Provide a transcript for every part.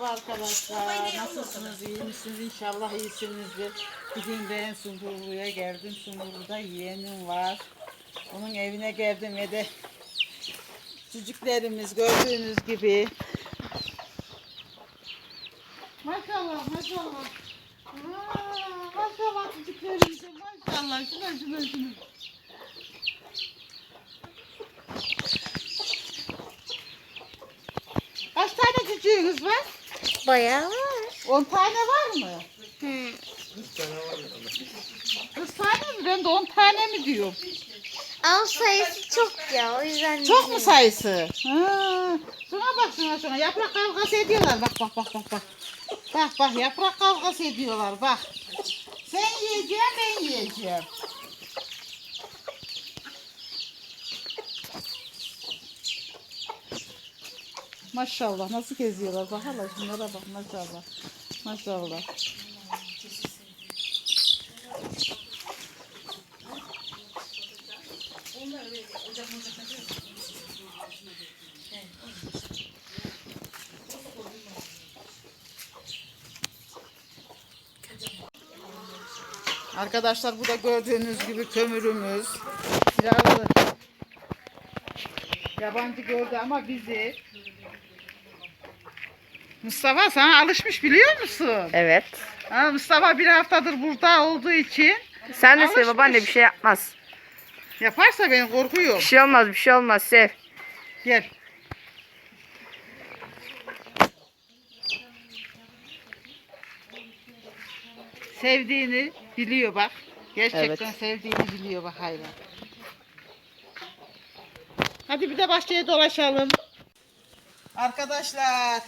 Merhaba arkadaşlar. Nasılsınız? İyi misiniz? İnşallah iyisinizdir. Bugün ben Sungurlu'ya geldim. Sungurlu'da yeğenim var. Onun evine geldim ve de çocuklarımız gördüğünüz gibi. Maşallah maşallah. Aa, maşallah çocuklarımıza maşallah. Şuna şuna şuna. Kaç tane çocuğunuz var? Bayağı var. 10 tane var mı? Hı. 40 tane mi? Ben de 10 tane mi diyorum? Ama sayısı çok ya o yüzden. Çok mu sayısı? Ha. Şuna bak şuna şuna. Yaprak kavgası ediyorlar. Bak bak bak bak bak. Bak bak yaprak kavgası ediyorlar bak. Sen yiyeceksin ben yiyeceğim. Maşallah nasıl geziyorlar bak hala şunlara bak maşallah. Maşallah. Arkadaşlar bu da gördüğünüz gibi kömürümüz. Silahlı. Yabancı gördü ama bizi. Mustafa sana alışmış biliyor musun? Evet. Ha, Mustafa bir haftadır burada olduğu için Sen de sev Alışmış. babaanne bir şey yapmaz. yaparsa ben Bir korkuyorum. şey olmaz bir şey olmaz sev. Gel. Sevdiğini biliyor bak. Gerçekten Evet. sevdiğini biliyor bak hayvan. Hadi bir de bahçeye dolaşalım. Arkadaşlar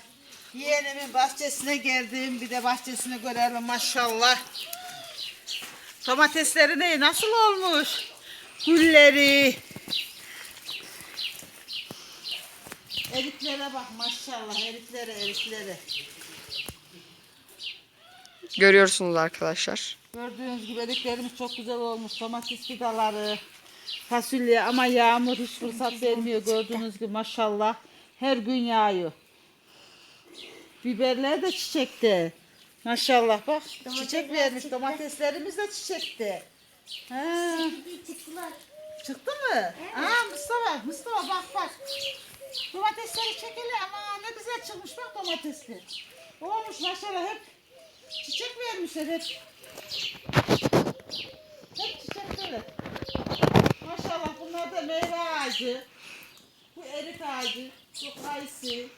yeğenimin bahçesine geldim. Bir de bahçesini görelim maşallah. Domatesleri ne? Nasıl olmuş? Gülleri. Eriklere bak maşallah eriklere eriklere. Görüyorsunuz arkadaşlar. Gördüğünüz gibi eriklerimiz çok güzel olmuş. Domates fidaları, fasulye ama yağmur hiç fırsat vermiyor gördüğünüz gibi maşallah. Her gün yağıyor. Biberler de çiçekte. Maşallah bak çiçek vermiş. Domateslerimiz de çiçekte. Ha, çıktı mı? Aa Mustafa, Mustafa bak bak. Domatesleri çekeli ama ne güzel çıkmış bak domatesler. Olmuş maşallah hep çiçek vermişler. Hep çiçekleri. Maşallah bunlar da meyve ağacı. Bu erik ağacı. Bu kayısı.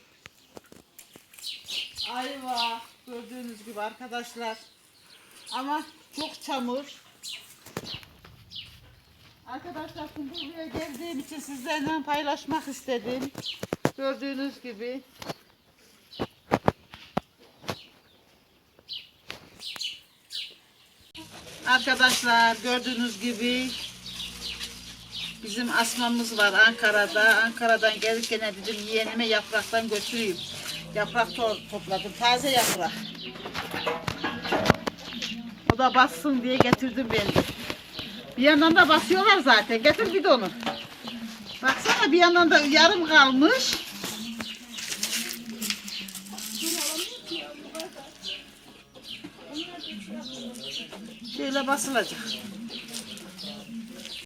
Ayva. Gördüğünüz gibi arkadaşlar. Ama çok çamur. Arkadaşlar şimdi buraya geldiğim için sizlerle paylaşmak istedim. Gördüğünüz gibi. Arkadaşlar gördüğünüz gibi bizim asmamız var Ankara'da. Ankara'dan gelirken dedim yeğenime yapraktan götüreyim. Yaprak to- topladım. Taze yaprak. O da bassın diye getirdim ben de. Bir yandan da basıyorlar zaten. Getir bidonu. Baksana bir yandan da yarım kalmış. Şöyle basılacak.